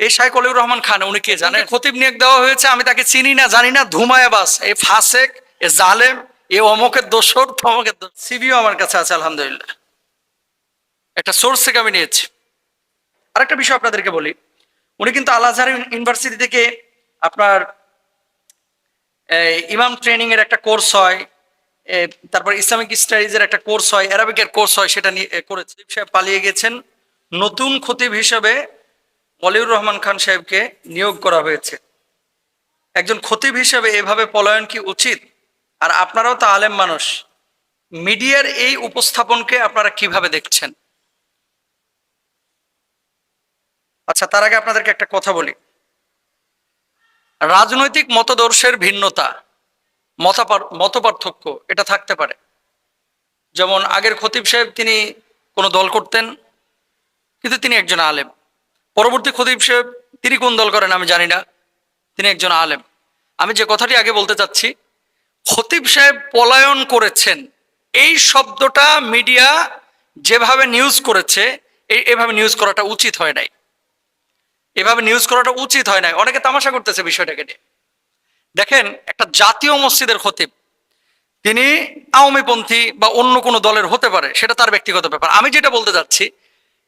এই শাইখ অলিউর রহমান খান উনি কে জানেন? খতিব নিয়োগ দেওয়া হয়েছে আমি তাকে চিনি না জানি না ধুমায় বাস এই ফাসেক এ জালেম এ অমকের দোষর তমকের দোষ। সিবিও আমার কাছে আছে আলহামদুলিল্লাহ। একটা সোর্স থেকে আমি নিয়েছি। আরেকটা বিষয় আপনাদেরকে বলি উনি কিন্তু আল আজহার ইউনিভার্সিটি থেকে আপনার ইমাম ট্রেনিং এর একটা কোর্স হয় এ, তারপর ইসলামিক স্টাডিজের একটা কোর্স হয় অ্যারাবিকের কোর্স হয় সেটা নিয়ে এ, করেছে। সাহেব পালিয়ে গেছেন নতুন খতিব হিসেবে মলিউর রহমান খান সাহেবকে নিয়োগ করা হয়েছে। একজন খতিব হিসেবে এভাবে পলায়ন কি উচিত? আর আপনারাও তো আলেম মানুষ। মিডিয়ার এই উপস্থাপনকে আপনারা কীভাবে দেখছেন? আচ্ছা তার আগে আপনাদেরকে একটা কথা বলি। রাজনৈতিক মতদর্শের ভিন্নতা, মতাপার- মতপার্থক্য, এটা থাকতে পারে। যেমন আগের খতিব সাহেব তিনি কোনো দল করতেন, কিন্তু তিনি একজন আলেম। পরবর্তী খতিব সাহেব, তিনি কোন দল করেন আমি জানি না। তিনি একজন আলেম। আমি যে কথাটি আগে বলতে চাচ্ছি, খতিব সাহেব পলায়ন করেছেন। এই শব্দটা মিডিয়া যেভাবে নিউজ করেছে এভাবে নিউজ করাটা উচিত হয় নাই। এভাবে নিউজ করাটা উচিত হয় নাই। অনেকে তামাশা করতেছে বিষয়টাকে নিয়ে। দেখেন, একটা জাতীয় মসজিদের খতিব, তিনি আওয়ামীপন্থী বা অন্য কোনো দলের হতে পারে, সেটা তার ব্যক্তিগত ব্যাপার। আমি যেটা বলতে চাচ্ছি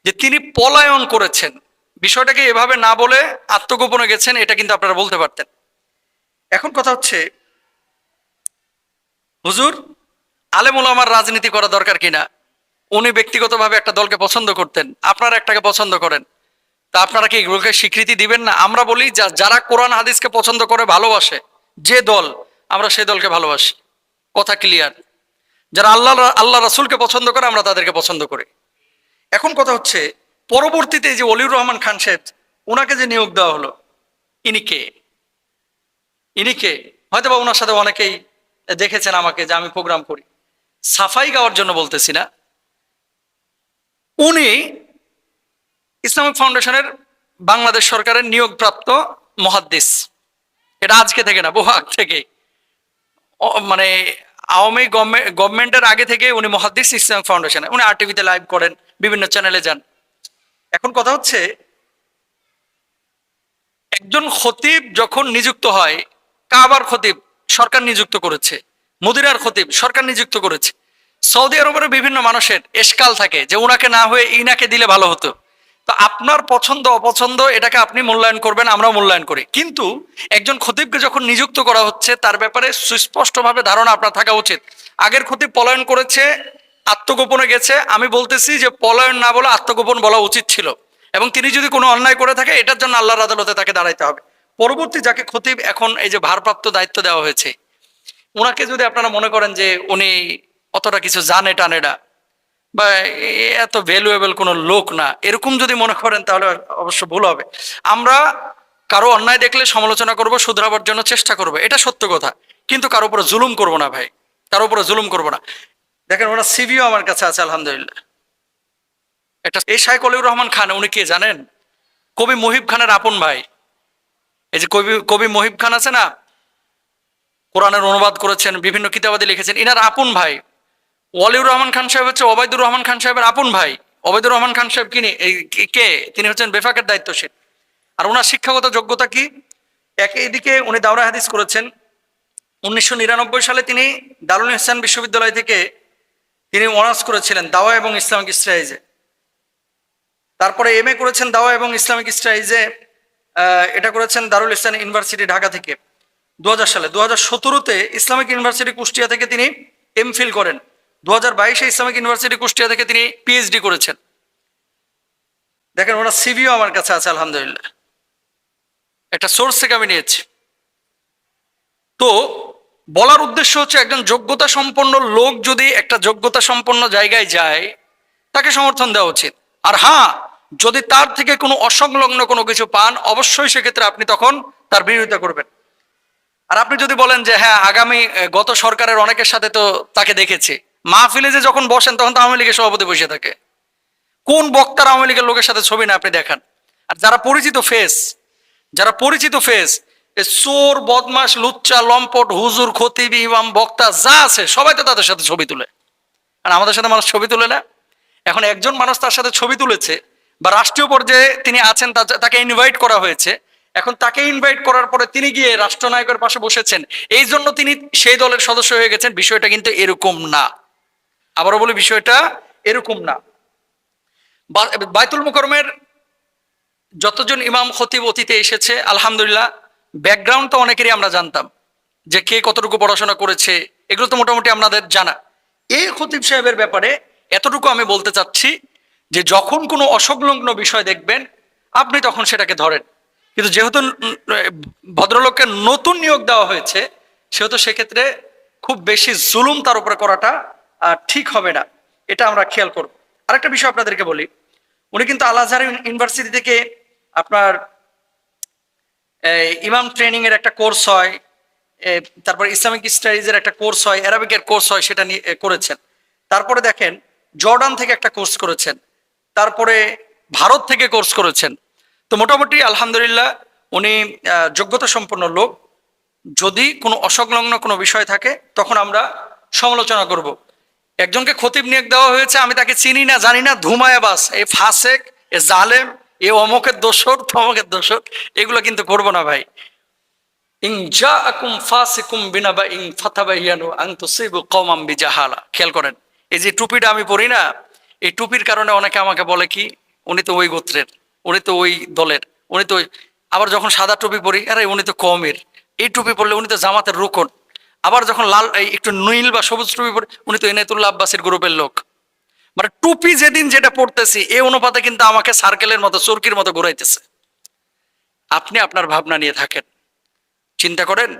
যে তিনি পলায়ন করেছেন। বিষয়টাকে এভাবে না বলে আত্মগোপনে গেছেন, এটা কিন্তু আপনারা বলতে পারতেন। এখন কথা হচ্ছে, হুজুর আলেমুল আমার রাজনীতি করা দরকার কিনা? উনি ব্যক্তিগতভাবে একটা দলকে পছন্দ করতেন, আপনারা একটাকে পছন্দ করেন। তা আপনারা কি এগুলোকে স্বীকৃতি দিবেন না? আমরা বলি, যা, যারা কোরআন হাদিসকে পছন্দ করে, ভালোবাসে, যে দল, আমরা সেই দলকে ভালোবাসি। কথা ক্লিয়ার? যারা আল্লাহ আল্লাহ রাসুলকে পছন্দ করে, আমরা তাদেরকে পছন্দ করি। এখন কথা হচ্ছে পরবর্তীতে যে অলিউর রহমান খান সাহেব, ওনাকে যে নিয়োগ দেওয়া হলো, ইনি কে? ইনি কে? হয়তো বা ওনার সাথে অনেকেই দেখেছেন আমাকে যে আমি প্রোগ্রাম করি। সাফাই গাওয়ার জন্য বলতেছি না। উনি ইসলামিক ফাউন্ডেশনের বাংলাদেশ সরকারের নিয়োগপ্রাপ্ত মহাদ্দিস। এটা আজকে থেকে না, বহু আগ থেকে। মানে আওয়ামী গভর্নমেন্ট গভর্নমেন্টের আগে থেকে উনি মহাদ্দিস ইসলামিক ফাউন্ডেশনে। উনি আর টিভিতে লাইভ করেন, বিভিন্ন চ্যানেলে যান। এখন কথা হচ্ছে, একজন খতিব যখন নিযুক্ত হয়, কাবার খতিব, সরকার নিযুক্ত করেছে, মদিরার খতিব, সরকার নিযুক্ত করেছে। সৌদি আরবের বিভিন্ন মানুষের এসকাল থাকে যে ওনাকে না হয়ে ইনাকে দিলে ভালো হতো। তো আপনার পছন্দ, অপছন্দ, এটাকে আপনি মূল্যায়ন করবেন, আমরাও মূল্যায়ন করি। কিন্তু একজন খতিবকে যখন নিযুক্ত করা হচ্ছে, তার ব্যাপারে সুস্পষ্টভাবে ধারণা আপনার থাকা উচিত। আগের খতিব পলায়ন করেছে আত্মগোপনে গেছে। আমি বলতেছি যে পলায়ন না বলে আত্মগোপন বলা উচিত ছিল। এবং তিনি যদি কোনো অন্যায় করে থাকে, এটার জন্য আল্লাহর আদালতে তাকে দাঁড়াইতে হবে। পরবর্তী যাকে খতিব, এখন এই যে ভারপ্রাপ্ত দায়িত্ব দেওয়া হয়েছে ওনাকে যদি আপনারা মনে করেন যে উনি অতটা কিছু জানে টানে না, বা এত ভ্যালুয়েবল কোনো লোক না, এরকম যদি মনে করেন তাহলে অবশ্য ভুল হবে। আমরা কারও অন্যায় দেখলে সমালোচনা করব, শুধরাবার জন্য চেষ্টা করব, এটা সত্য কথা। কিন্তু কারও উপরে জুলুম করব না ভাই, কারও উপরে জুলুম করব না। দেখেন, ওনার সিভিও আমার কাছে আছে, আলহামদুলিল্লাহ। একটা এই অলিউর রহমান খান, উনি কে জানেন? কবি মহিব খানের আপন ভাই। এই যে কবি কবি মহিব খান আছে না? কোরআনের অনুবাদ করেছেন, বিভিন্ন কিতাবাদি লিখেছেন। ইনার আপন ভাই। ওয়ালিউর রহমান খান সাহেব হচ্ছে ওবায়দুর রহমান খান সাহেবের আপন ভাই। ওবায়দুর রহমান খান সাহেব কিনি কে- তিনি হচ্ছেন বেফাকের দায়িত্বশীল। আর ওনার শিক্ষাগত যোগ্যতা কি? এক এদিকে উনি দাওরা হাদিস করেছেন। উনিশশো নিরানব্বই সালে তিনি দারুল ইহসান বিশ্ববিদ্যালয় থেকে তিনি অনার্স করেছিলেন, দাওয়া এবং ইসলামিক স্ট্রাইজে তারপরে এম করেছেন, দাওয়া এবং ইসলামিক স্ট্রাইজে এটা করেছেন দারুল ইসলাম ইউনিভার্সিটি ঢাকা থেকে দু সালে। দু হাজার সতেরোতে ইসলামিক ইউনিভার্সিটি কুষ্টিয়া থেকে তিনি এম ফিল করেন। দু হাজার বাইশে ইসলামিক ইউনিভার্সিটি কুষ্টিয়া থেকে তিনি পিএইচডি করেছেন। দেখেন, ওনার সিভিও আমার কাছে আছে, আলহামদুলিল্লাহ। একটা সোর্স থেকে আমি নিয়েছি। তো বলার উদ্দেশ্য হচ্ছে একজন যোগ্যতা সম্পন্ন লোক যদি একটা যোগ্যতা সম্পন্ন জায়গায় যায়, তাকে সমর্থন দেওয়া উচিত। আর হ্যাঁ যদি তার থেকে কোনো অসংলগ্ন কোনো কিছু পান, অবশ্যই সেক্ষেত্রে আপনি তখন তার বিরোধিতা করবেন। আর আপনি যদি বলেন যে হ্যাঁ আগামী গত সরকারের অনেকের সাথে তো তাকে দেখেছি। মাহফিলে যে যখন বসেন, তখন তো আওয়ামী লীগের সভাপতি বসে থাকে। কোন বক্তার আওয়ামী লীগের লোকের সাথে ছবি না আপনি দেখান? আর যারা পরিচিত ফেস যারা পরিচিত ফেস চোর বদমাস লুচ্চা, লম্পট, হুজুর, খতিব, ইমাম, বক্তা, যা আছে, সবাই তো তাদের সাথে ছবি তুলে। আর আমাদের সাথে মানুষ ছবি তুলে না? এখন একজন মানুষ তার সাথে ছবি তুলেছে, বা রাষ্ট্রীয় পর্যায়ে তিনি আছেন তাকে ইনভাইট করা হয়েছে। এখন তাকে ইনভাইট করার পরে তিনি গিয়ে রাষ্ট্রনায়কের পাশে বসেছেন। এই জন্য তিনি সেই দলের সদস্য হয়ে গেছেন। বিষয়টা কিন্তু এরকম না। আবারও বলি, বিষয়টা এরকম না। বাইতুল মুকরমের যতজন ইমাম, খতিব অতীতে এসেছে, আলহামদুলিল্লাহ ব্যাকগ্রাউন্ড তো অনেকেরই আমরা জানতাম যে কে কতটুকু পড়াশোনা করেছে, এগুলো তো মোটামুটি আপনাদের জানা। এই খতিব সাহেবের ব্যাপারে এতটুকু আমি বলতে চাচ্ছি যে যখন কোনো অসংলগ্ন বিষয় দেখবেন, আপনি তখন সেটাকে ধরেন। কিন্তু যেহেতু ভদ্রলোককে নতুন নিয়োগ দেওয়া হয়েছে, সেহেতু সেক্ষেত্রে খুব বেশি জুলুম তার উপরে করাটা ঠিক হবে না। এটা আমরা খেয়াল করব। আরেকটা বিষয় আপনাদেরকে বলি। উনি কিন্তু আল আজহার ইউনিভার্সিটি থেকে আপনার ইমাম ট্রেনিং এর একটা কোর্স হয় তারপর ইসলামিক স্টাডিজের একটা কোর্স হয়, অ্যারাবিকের কোর্স হয়, সেটা নিয়ে করেছেন। তারপরে দেখেন, জর্ডান থেকে একটা কোর্স করেছেন, তারপরে ভারত থেকে কোর্স করেছেন। তো মোটামুটি আলহামদুলিল্লাহ উনি যোগ্যতা সম্পন্ন লোক। যদি কোনো অসংলগ্ন কোনো বিষয় থাকে, তখন আমরা সমালোচনা করব। একজনকে খতিব নিয়োগ দেওয়া হয়েছে, আমি তাকে চিনি না, জানি না ধুমায় বাস এ ফাসেক, এ জালেম এ অমকের দোষর, তমকের দোষর, এগুলো কিন্তু করব না ভাই। ইং আকুম ফাসিকুম বিনাবা ইং ফাতাবাইয়ানু আং বিজাহালা। খেয়াল করেন, এই যে টুপিটা আমি পরি না, এই টুপির কারণে অনেকে আমাকে বলে কি, উনি তো ওই গোত্রের, উনি তো ওই দলের, উনি তো আবার যখন সাদা টুপি পরি, আরে উনি তো কমের এই টুপি পরলে উনি তো জামাতের রুকন। আবার যখন লাল একটু নীল বা সবুজ টুপি পরে, উনি তো এনায়তুল্লাহ আব্বাসের গ্রুপের লোক। মানে টুপি যেদিন যেটা পড়তেছি, এই অনুপাতে কিন্তু আমাকে সার্কেলের মতো, চরকির মতো ঘুরাইতেছে। আপনি আপনার ভাবনা নিয়ে থাকেন। চিন্তা করেন,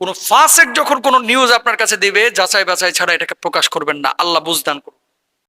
কোন ফাঁসেক যখন কোনো নিউজ আপনার কাছে দিবে যাচাই বাছাই ছাড়া এটাকে প্রকাশ করবেন না। আল্লাহ বুঝদান করুন।